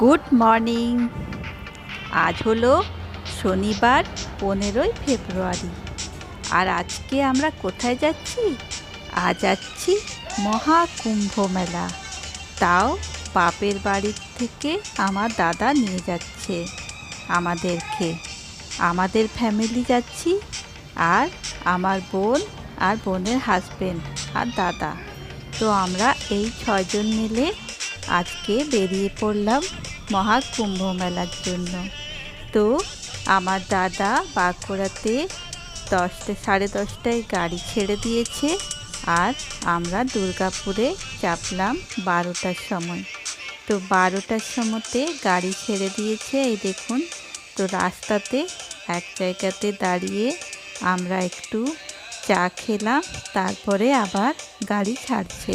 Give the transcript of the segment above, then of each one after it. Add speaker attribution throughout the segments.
Speaker 1: Good morning. আজ হলো শনিবার, পনেরোই ফেব্রুয়ারি। আর আজকে আমরা কোথায় যাচ্ছি? আজ যাচ্ছি মহাকুম্ভ মেলা। তাও বাপের বাড়ির থেকে আমার দাদা নিয়ে যাচ্ছে আমাদেরকে। আমাদের ফ্যামিলি যাচ্ছি, আর আমার বোন আর বোনের হাজবেন্ড আর দাদা। তো আমরা এই ছয়জন মিলে আজকে বেরিয়ে পড়লাম মহাকুম্ভ মেলার জন্য। তো আমার দাদা বাঁকুড়াতে দশটা, সাড়ে দশটায় গাড়ি ছেড়ে দিয়েছে আর আমরা দুর্গাপুরে চাপলাম বারোটার সময়। তো বারোটার সময়তে গাড়ি ছেড়ে দিয়েছে। এই দেখুন, তো রাস্তাতে এক জায়গাতে দাঁড়িয়ে আমরা একটু চা খেলাম, তারপরে আবার গাড়ি ছাড়ছে,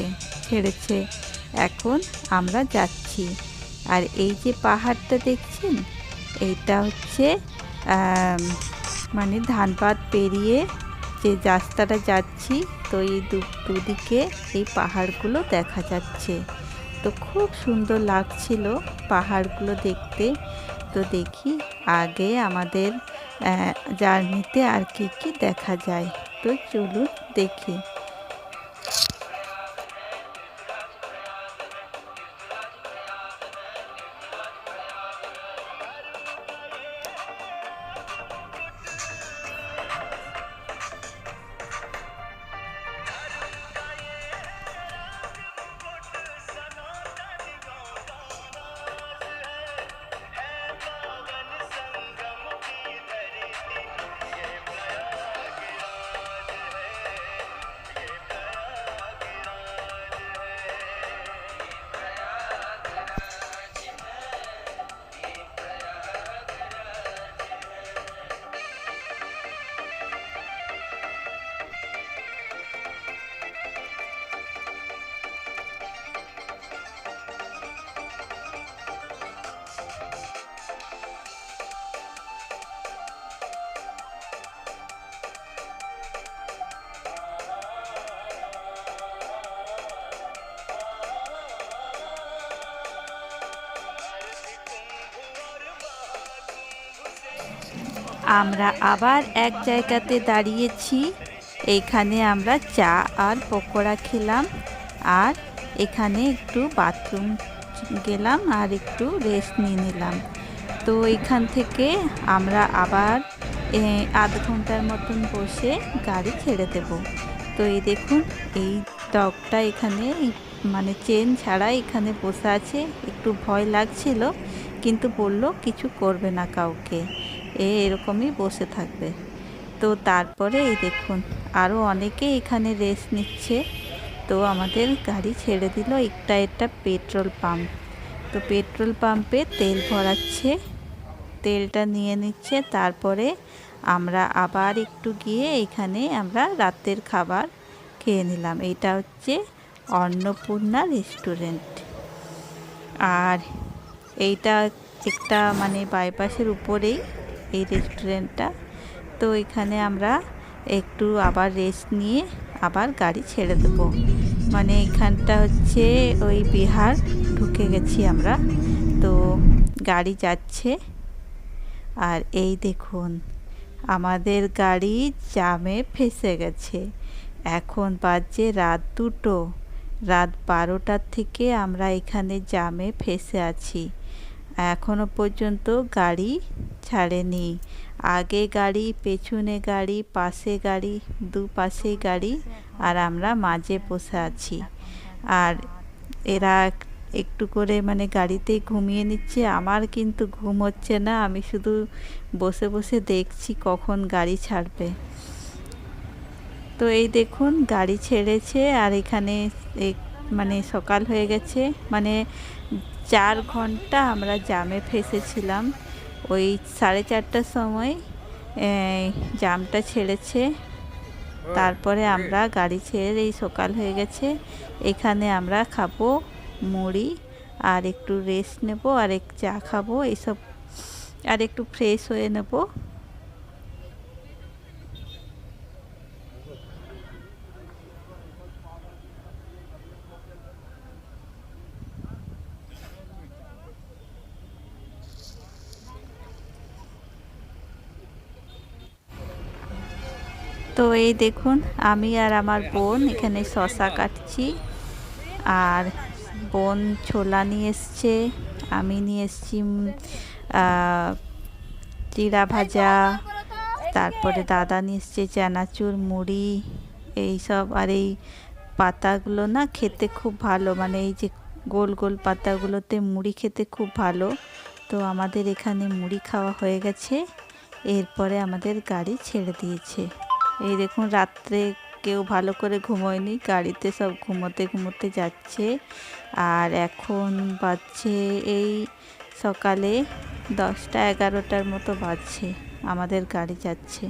Speaker 1: ছেড়েছে। এখন আমরা যাচ্ছি। আর এই যে পাহাড়টা দেখছেন, এইটা হচ্ছে মানে ধানপাত পেরিয়ে যে রাস্তাটা যাচ্ছি, তো এই দুদিকে এই পাহাড়গুলো দেখা যাচ্ছে। তো খুব সুন্দর লাগছিল পাহাড়গুলো দেখতে। তো দেখি আগে আমাদের জার্নিতে আর কি কি দেখা যায়। তো চলুন দেখি। আমরা আবার এক জায়গাতে দাঁড়িয়েছি। এইখানে আমরা চা আর পকোড়া খেলাম আর এখানে একটু বাথরুম গেলাম আর একটু রেস্ট নিয়ে নিলাম। তো এখান থেকে আমরা আবার আধ ঘণ্টার মতন বসে গাড়ি ছেড়ে দেব। তো এই দেখুন, এই ডগটা এখানে মানে চেন ছাড়া এখানে বসে আছে। একটু ভয় লাগছিল, কিন্তু বলল কিছু করবে না কাউকে। এরকমই বসে থাকবে। তো তারপরে এই দেখুন আরও অনেকে এখানে রেস্ট নিচ্ছে। তো আমাদের গাড়ি ছেড়ে দিল একটা একটা পেট্রোল পাম্প। তো পেট্রোল পাম্পে তেল ভরাচ্ছে, তেলটা নিয়ে নিচ্ছে। তারপরে আমরা আবার একটু গিয়ে এখানে আমরা রাতের খাবার খেয়ে নিলাম। এটা হচ্ছে অন্নপূর্ণা রেস্টুরেন্ট। আর এইটা একটা মানে বাইপাসের উপরেই এই রেস্টুরেন্টটা তো এখানে আমরা একটু আবার রেস্ট নিয়ে আবার গাড়ি ছেড়ে দেবো। মানে এখানটা হচ্ছে ওই বিহার ঢুকে গেছি আমরা। তো গাড়ি যাচ্ছে। আর এই দেখুন, আমাদের গাড়ি জামে ফেসে গেছে। এখন বাজে রাত দুটো। রাত বারোটার থেকে আমরা এখানে জামে ফেসে আছি। এখনও পর্যন্ত গাড়ি ছাড়েনি। আগে গাড়ি, পেছনে গাড়ি, পাশে গাড়ি, দুপাশে গাড়ি আর আমরা মাঝে বসে আছি। আর এরা একটু করে মানে গাড়িতেই ঘুমিয়ে নিচ্ছে। আমার কিন্তু ঘুম হচ্ছে না, আমি শুধু বসে বসে দেখছি কখন গাড়ি ছাড়বে। তো এই দেখুন, গাড়ি ছেড়েছে আর এখানে মানে সকাল হয়ে গেছে। মানে চার ঘণ্টা আমরা জামে ফেসেছিলাম। ওই সাড়ে চারটার সময় জামটা ছেড়েছে। তারপরে আমরা গাড়ি ছেড়ে এই সকাল হয়ে গেছে। এখানে আমরা খাব মুড়ি আর একটু রেস্ট নেব, আর এক চা খাব এইসব আর একটু ফ্রেশ হয়ে নেব। তো এই দেখুন, আমি আর আমার বোন এখানে শশা কাটছি। আর বোন ছোলা নিয়ে এসছে, আমি নিয়ে এসছি জিরা ভাজা, তারপরে দাদা নিয়ে এসছে চানাচুর, মুড়ি, এই সব। আর এই পাতাগুলো না খেতে খুব ভালো মানে এই যে গোল গোল পাতাগুলোতে মুড়ি খেতে খুব ভালো। তো আমাদের এখানে মুড়ি খাওয়া হয়ে গেছে, এরপরে আমাদের গাড়ি ছেড়ে দিয়েছে। এই দেখুন, রাত্রে কেউ ভালো করে ঘুমোয়নি, গাড়িতে সব ঘুমোতে ঘুমোতে যাচ্ছে। আর এখন বাজছে এই সকালে দশটা এগারোটার মতো বাজছে, আমাদের গাড়ি যাচ্ছে।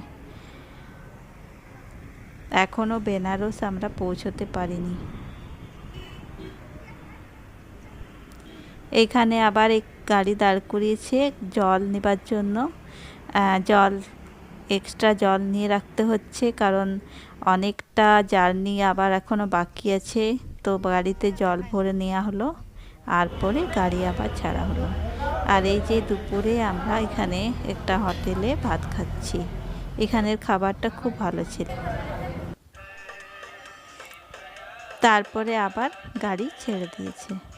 Speaker 1: এখনও বেনারস আমরা পৌঁছতে পারিনি। এইখানে আবার এক গাড়ি দাঁড় করিয়েছে, জল নেবার জন্য। জল এক্সট্রা জল নিয়ে রাখতে হচ্ছে, কারণ অনেকটা জার্নি আবার এখনও বাকি আছে। তো গাড়িতে জল ভরে নেওয়া হলো, আর পরে গাড়ি আবার ছাড়া হলো। আর এই যে দুপুরে আমরা এখানে একটা হোটেলে ভাত খাচ্ছি। এখানের খাবারটা খুব ভালো ছিল। তারপরে আবার গাড়ি ছেড়ে দিয়েছে।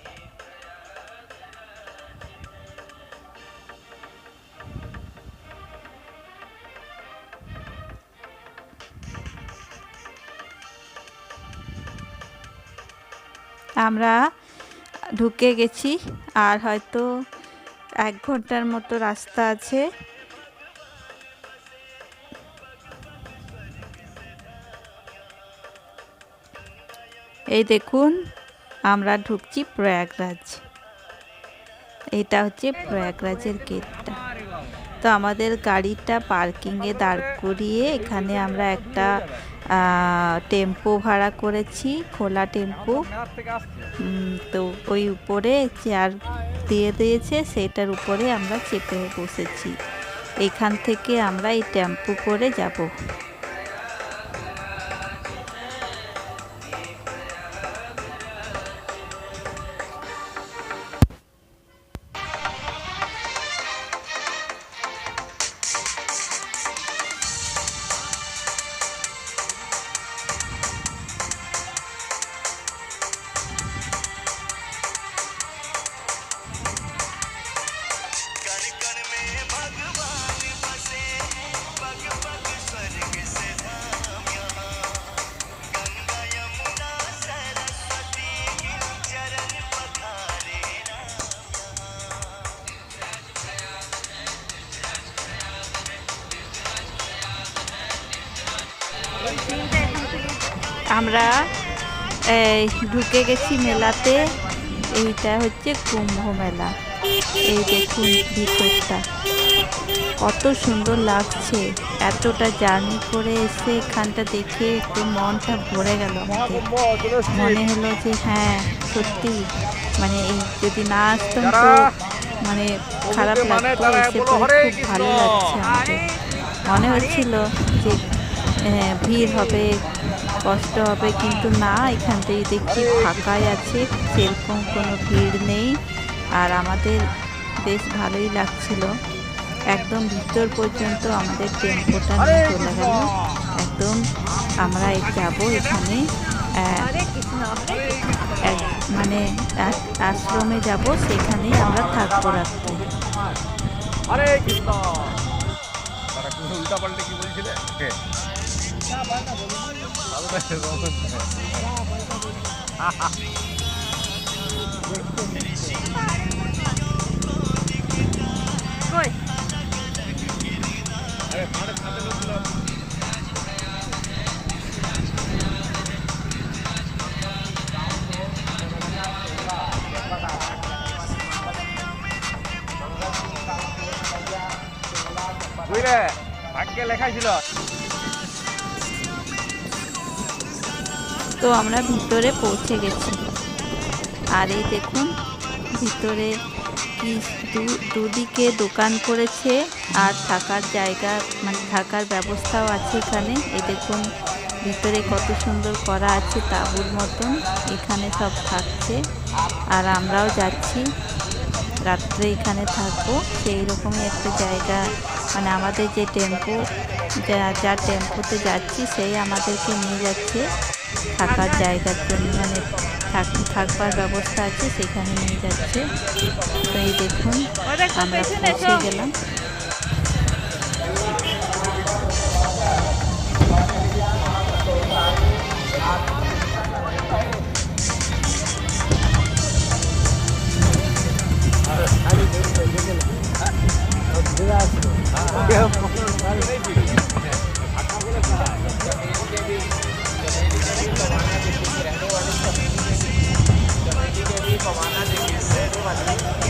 Speaker 1: আমরা ঢুকে গেছি, আর হয়তো এক ঘণ্টার মতো রাস্তা আছে। এই দেখুন, আমরা ঢুকছি প্রয়াগরাজ। এটা হচ্ছে প্রয়াগরাজের গেটটা। তো আমাদের গাড়িটা পার্কিংয়ে দাঁড় করিয়ে এখানে আমরা একটা টেম্পো ভাড়া করেছি, খোলা টেম্পো। তো ওই উপরে চেয়ার দিয়ে দিয়েছে, সেটার উপরে আমরা চেপে বসেছি। এখান থেকে আমরা এই টেম্পো করে যাব। ঢুকে গেছি মেলাতে। এইটা হচ্ছে কুম্ভ মেলা। এই দেখুন ভিতরটা। কত সুন্দর লাগছে। এতটা জার্নি করে এসে এখানটা দেখে একটু মনটা ভরে গেল আমাদের। মনে হলো যে হ্যাঁ সত্যি। মানে এই যদি না আসতাম তো মানে খারাপ লাগতো এসে পরে খুব ভালো লাগছে আমাদের। মনে হচ্ছিল যে আহ, ভিড় হবে। কষ্ট হবে কিন্তু না এখান থেকে দেখছি ফাঁকাই আছে সেরকম কোনো ভিড় নেই। আর আমাদের বেশ ভালোই লাগছিল। একদম ভিতর পর্যন্ত আমাদের টেম্পোটা নিয়ে চলে গেল। একদম আমরা যাব এখানে মানে আশ্রমে যাব সেখানেই আমরা থাকব রাত্রে।
Speaker 2: আরে কৃষ্ণ! তারা কোনো উল্টা পাল্টে কি বলছিলে? বুঝলে ভাগ্যে লেখা ছিল
Speaker 1: তো আমরা ভিতরে পৌঁছে গেছি। আর এই দেখুন, ভিতরে কি দুদিকে দোকান করেছে আর থাকার জায়গা মানে থাকার ব্যবস্থাও আছে এখানে। এই দেখুন, ভিতরে কত সুন্দর করা আছে তাঁবুর মতন। এখানে সব থাকছে। আর আমরাও যাচ্ছি। রাত্রে এখানে থাকব। সেই রকমই একটা জায়গা। মানে আমাদের যে টেম্পো, যা টেম্পোতে যাচ্ছি, সেই আমাদেরকে নিয়ে যাচ্ছে। থাকার জায়গার জন্য মানে থাক- থাকবার ব্যবস্থা আছে সেখানে নিয়ে যাচ্ছে। তো এই দেখুন আমরা পৌঁছে গেলাম।
Speaker 3: हाँ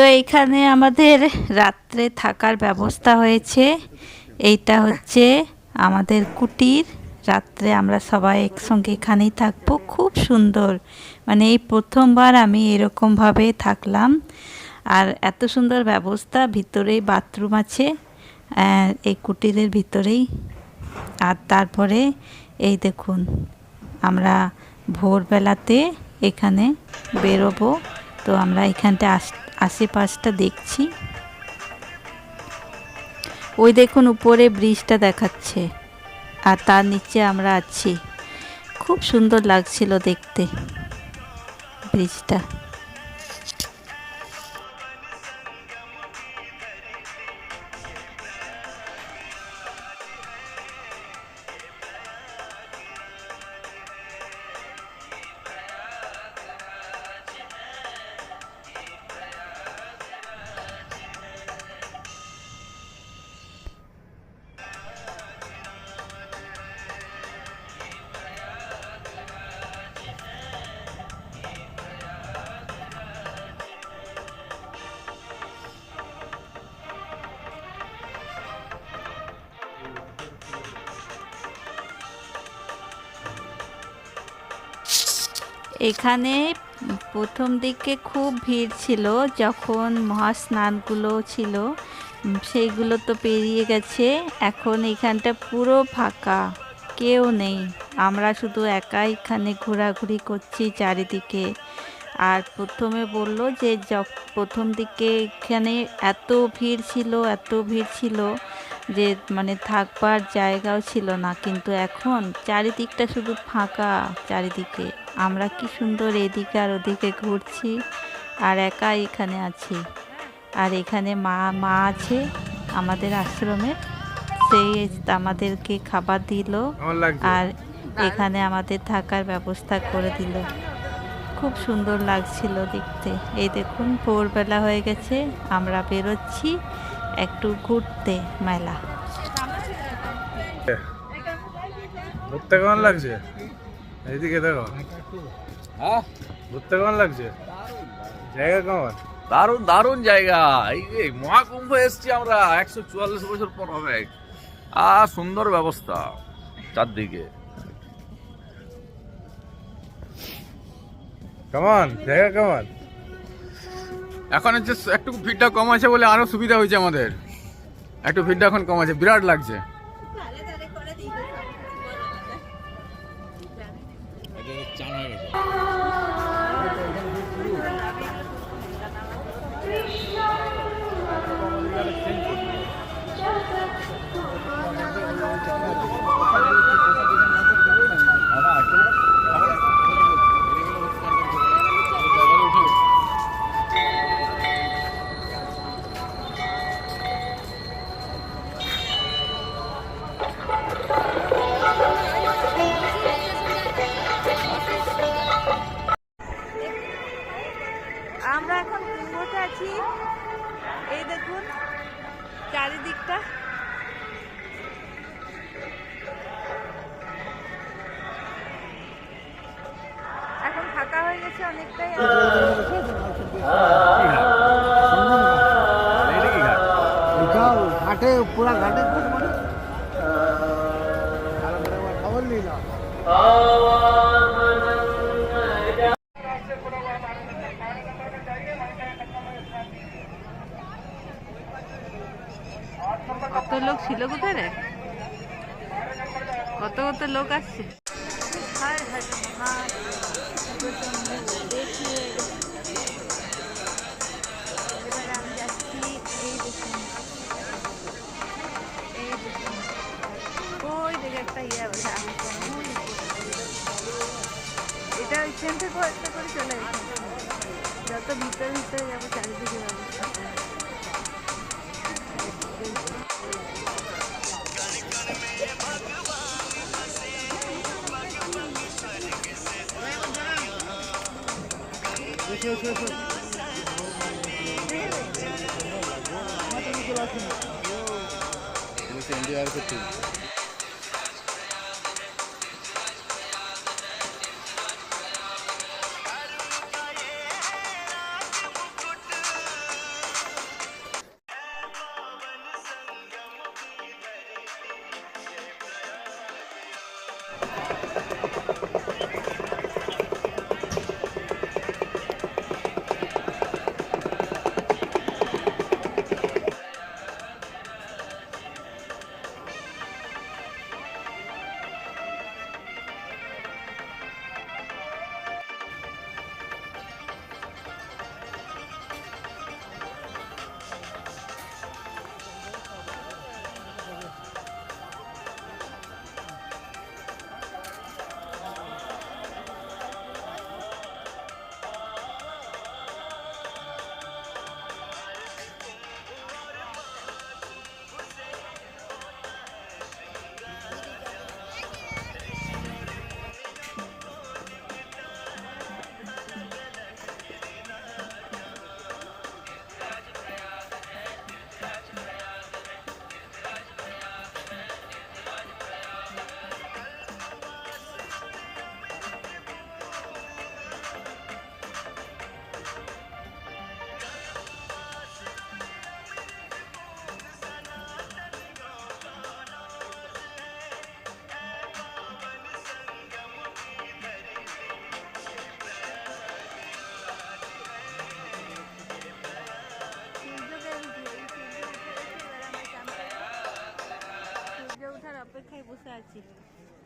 Speaker 1: তো এইখানে আমাদের রাত্রে থাকার ব্যবস্থা হয়েছে। এইটা হচ্ছে আমাদের কুটির। রাত্রে আমরা সবাই একসঙ্গে এখানেই থাকব। খুব সুন্দর। মানে এই প্রথমবার আমি এরকমভাবে থাকলাম। আর এত সুন্দর ব্যবস্থা, ভিতরেই বাথরুম আছে এই কুটিরের ভিতরেই। আর তারপরে এই দেখুন, আমরা ভোরবেলাতে এখানে বেরোবো। তো আমরা এখানটা আশ- আশেপাশটা দেখছি। ওই দেখুন উপরে ব্রিজটা দেখাচ্ছে আর তার নিচে আমরা আছি। খুব সুন্দর লাগছিল দেখতে ব্রিজটা। এখানে প্রথম দিকে খুব ভিড় ছিল, যখন মহাস্নানগুলো ছিল সেইগুলো তো পেরিয়ে গেছে। এখন এখানটা পুরো ফাঁকা, কেউ নেই। আমরা শুধু একা এখানে ঘোরাঘুরি করছি চারিদিকে। আর প্রথমে বলল যে প্রথম দিকে এখানে এত ভিড় ছিল, এত ভিড় ছিল যে মানে থাকবার জায়গাও ছিল না কিন্তু এখন চারিদিকটা শুধু ফাঁকা চারিদিকে। আমরা কি সুন্দর এদিকে আর ওদিকে ঘুরছি আর একা এখানে আছি। আর এখানে মা মা আছে আমাদের আশ্রমের সেই আমাদেরকে খাবার দিল আর এখানে আমাদের থাকার ব্যবস্থা করে দিল। খুব সুন্দর লাগছিল দেখতে। এই দেখুন ভোরবেলা হয়ে গেছে আমরা বেরোচ্ছি। একটু ঘুরতে মেলা
Speaker 2: ঘুরতে কেমন লাগছে? এইদিকে দেখো।
Speaker 4: হ্যাঁ।
Speaker 2: ঘুরতে কেমন লাগছে? জায়গা কেমন?
Speaker 4: দারুণ দারুণ জায়গা। এই যে মহাকুম্ভ এসছি আমরা একশো চুয়াল্লিশ বছর পর হবে। আর সুন্দর ব্যবস্থা চারদিকে।
Speaker 2: কেমন? জায়গা কেমন? এখন হচ্ছে একটু ভিড়টা কম আছে বলে আরও সুবিধা হয়েছে আমাদের। একটু ভিড়টা এখন কম আছে, বিরাট লাগছে।
Speaker 3: চারিদিকটা ছিল কোথায় রে? কত কত লোক আসছে। ইয়ে এটা ওইখান থেকে একটা করে চলে গেছে। যত ভিতরে ভিতরে যাব, চারিদিকে ব্যবস্থা করে।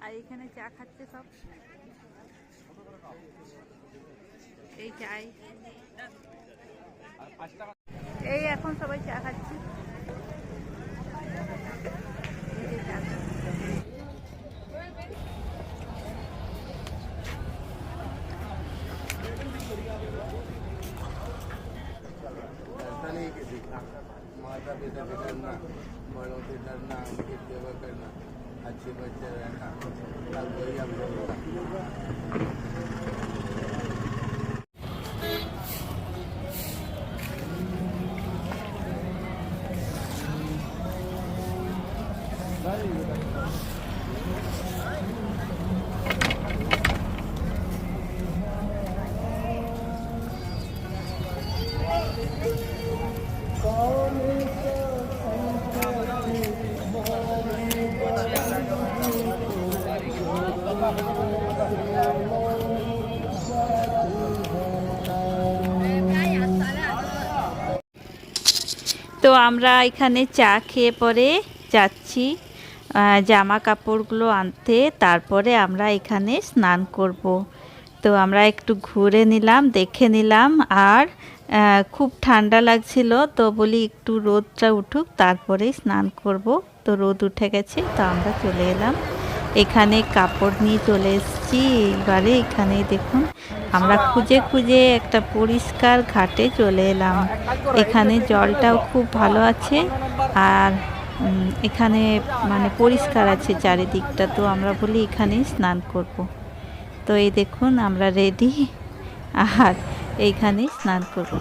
Speaker 3: আর এখানে চা খাচ্ছে সব। এই চাই। এই এখন সবাই চা খাচ্ছি।
Speaker 1: তো আমরা এখানে চা খেয়ে পরে যাচ্ছি। জামা কাপড়গুলো আনতে তারপরে আমরা এখানে স্নান করব। তো আমরা একটু ঘুরে নিলাম, দেখে নিলাম আর খুব ঠান্ডা লাগছিল, তো বলি একটু রোদটা উঠুক, তারপরে স্নান করব। তো রোদ উঠে গেছে, তো আমরা চলে এলাম। এখানে কাপড় নিয়ে চলে এসেছি, এবারে এখানে দেখুন, আমরা খুঁজে খুঁজে একটা পরিষ্কার ঘাটে চলে এলাম। এখানে জলটাও খুব ভালো আছে, আর এখানে মানে পরিষ্কার আছে চারিদিকটা, তো আমরা বলি এখানেই স্নান করব। তো এই দেখুন, আমরা রেডি আর এইখানেই স্নান করব।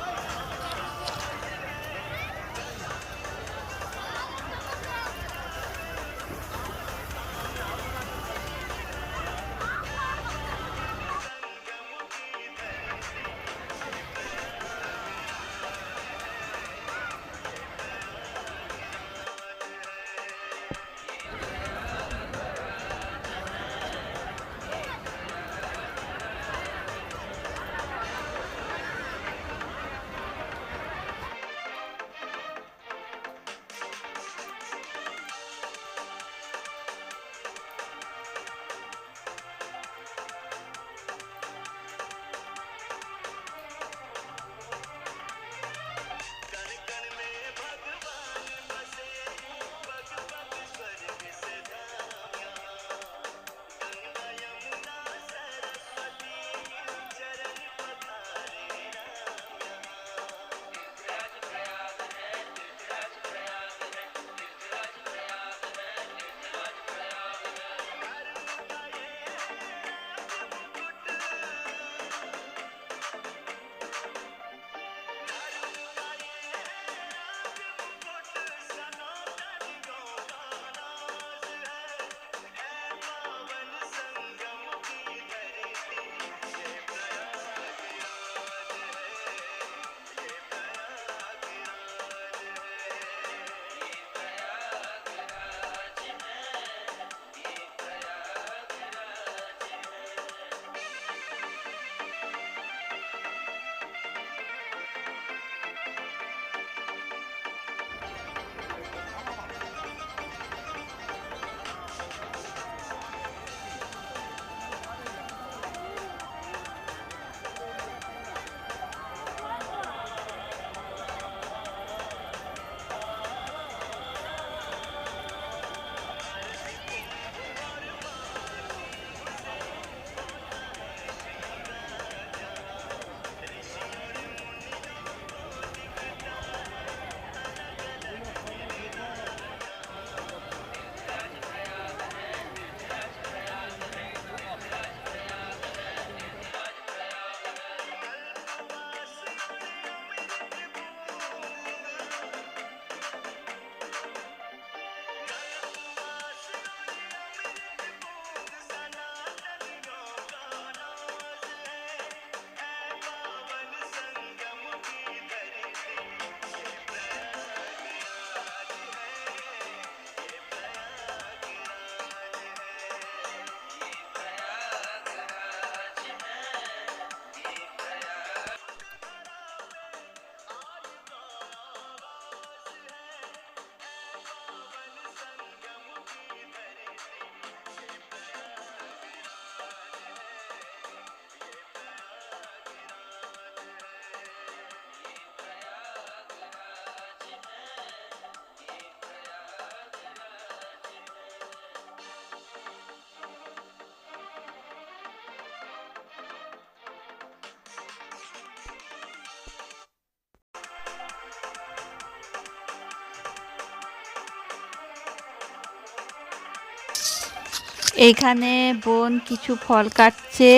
Speaker 1: এখানে বোন কিছু ফল কাটছে,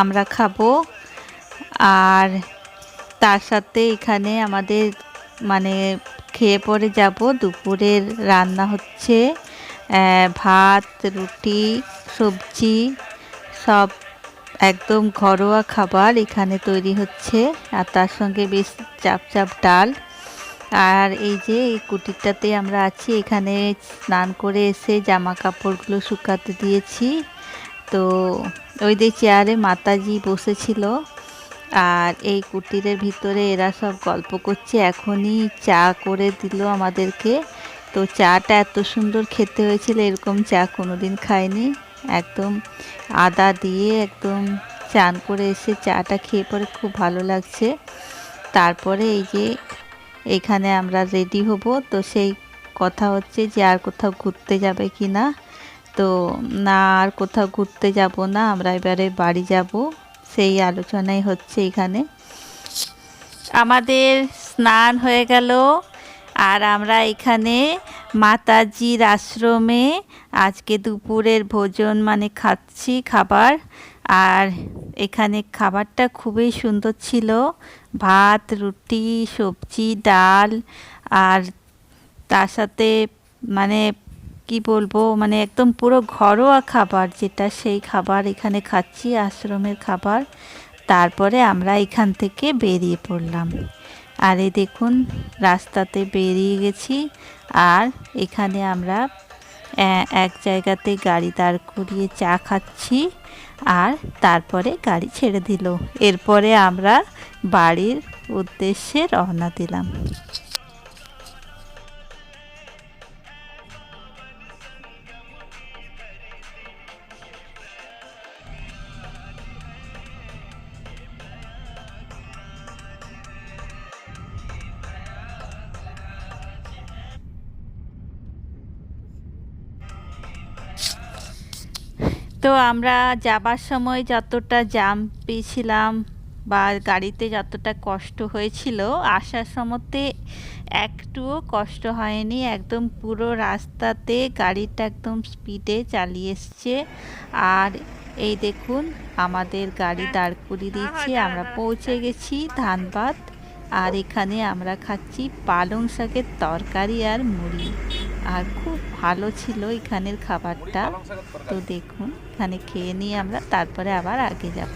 Speaker 1: আমরা খাব। আর তার সাথে এখানে আমাদের মানে খেয়ে পরে যাব, দুপুরের রান্না হচ্ছে ভাত, রুটি, সবজি, সব একদম ঘরোয়া খাবার এখানে তৈরি হচ্ছে। আর তার সঙ্গে বেশ চাপ চাপ ডাল। আর এই যে এই কুটিরটাতে আমরা আছি, এখানে স্নান করে এসে জামা কাপড়গুলো শুকাতে দিয়েছি। তো ওই যে চেয়ারে মাতাজি বসেছিল আর এই কুটিরের ভিতরে এরা সব গল্প করছে। এখনই চা করে দিল আমাদেরকে। তো চাটা এত সুন্দর খেতে হয়েছিল, এরকম চা কোনোদিন খাইনি। একদম আদা দিয়ে একদম চান করে এসে চাটা খেয়ে পরে খুব ভালো লাগছে। তারপরে এই যে এখানে আমরা রেডি হব। তো সেই কথা হচ্ছে যে আর কোথাও ঘুরতে যাবে কি না তো না, আর কোথাও ঘুরতে যাব না, আমরা এবারে বাড়ি যাব। সেই আলোচনাই হচ্ছে এখানে। আমাদের স্নান হয়ে গেল। আর আমরা এখানে মাতাজির আশ্রমে আজকে দুপুরের ভোজন মানে খাচ্ছি খাবার। আর এখানে খাবারটা খুবই সুন্দর ছিল। ভাত, রুটি, সবজি, ডাল আর তার সাথে মানে কি বলব মানে একদম পুরো ঘরোয়া খাবার যেটা সেই খাবার এখানে খাচ্ছি, আশ্রমের খাবার। তারপরে আমরা এখান থেকে বেরিয়ে পড়লাম। আর এই দেখুন, রাস্তাতে বেরিয়ে গেছি আর এখানে আমরা এক জায়গাতে গাড়ি দাঁড় করিয়ে চা খাচ্ছি। আর তারপরে গাড়ি ছেড়ে দিল। এরপরে আমরা বাড়ির উদ্দেশ্যে রওনা দিলাম। আমরা যাবার সময় যতটা জাম পেয়েছিলাম বা গাড়িতে যতটা কষ্ট হয়েছিল, আসার সময়তে একটুও কষ্ট হয়নি। একদম পুরো রাস্তাতে গাড়িটা একদম স্পিডে চালিয়ে এসছে। আর এই দেখুন, আমাদের গাড়ি দাঁড় করিয়ে দিয়েছে। আমরা পৌঁছে গেছি ধানবাদ। আর এখানে আমরা খাচ্ছি পালং শাকের তরকারি আর মুড়ি। আর খুব ভালো ছিল এখানের খাবারটা। তো দেখুন, এখানে খেয়ে নিয়ে আমরা তারপরে আবার আগে যাব।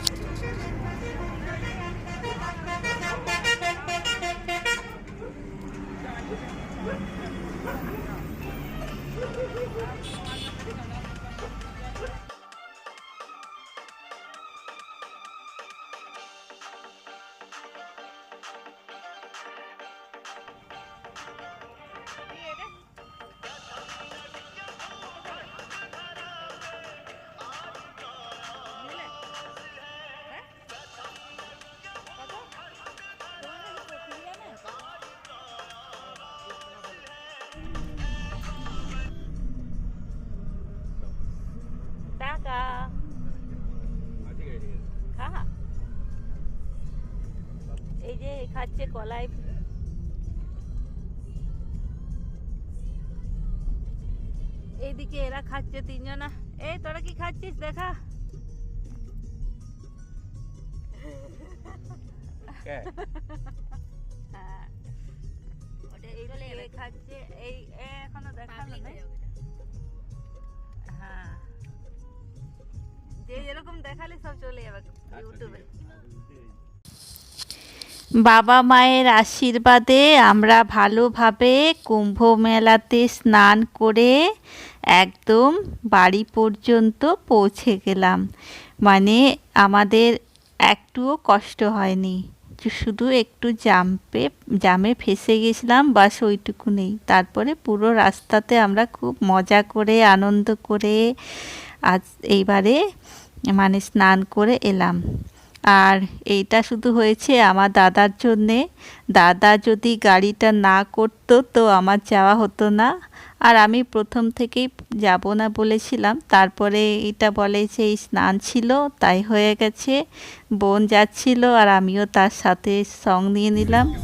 Speaker 1: এই যে খাচ্ছে কলাই। এইদিকে এরা খাচ্ছে তিনজনা। এই তোরা কি খাচ্ছিস? দেখা। হ্যাঁ। খাচ্ছে। এই এখনও দেখাল হ্যাঁ যে যেরকম দেখালে সব চলে যাবে ইউটিউবে বাবা মায়ের আশীর্বাদে আমরা ভালোভাবে কুম্ভ মেলাতে স্নান করে একদম বাড়ি পর্যন্ত পৌঁছে গেলাম। মানে আমাদের একটুও কষ্ট হয়নি। শুধু একটু জাম্পে, জামে ফেসে গেছিলাম, বাস ওইটুকু নেই। তারপরে পুরো রাস্তাতে আমরা খুব মজা করে, আনন্দ করে আজ এইবারে মানে স্নান করে এলাম। আর এইটা শুধু হয়েছে আমার দাদার জন্যে। দাদা যদি গাড়িটা না করতো তো আমার যাওয়া হতো না। আর আমি প্রথম থেকেই যাব না বলেছিলাম। তারপরে এটা বলে যে এই স্নান ছিল, তাই হয়ে গেছে। বোন যাচ্ছিল আর আমিও তার সাথে সং নিয়ে নিলাম।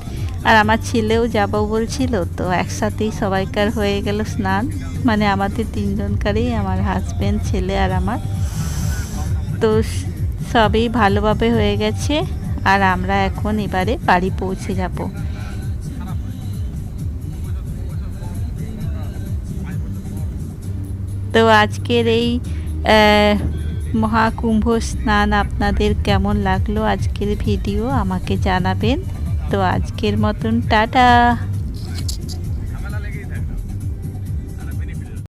Speaker 1: আর আমার ছেলেও যাব বলছিল, তো একসাথেই সবাইকার হয়ে গেল স্নান। মানে আমাদের তিনজনকারই, আমার হাজব্যান্ড ছেলে আর আমার। তো সবই ভালোভাবে হয়ে গেছে। আর আমরা এখন এবারে বাড়ি পৌঁছে যাব। তো আজকের এই মহাকুম্ভ স্নান আপনাদের কেমন লাগল আজকের ভিডিও আমাকে জানাবেন। তো আজকের মতন টাটা।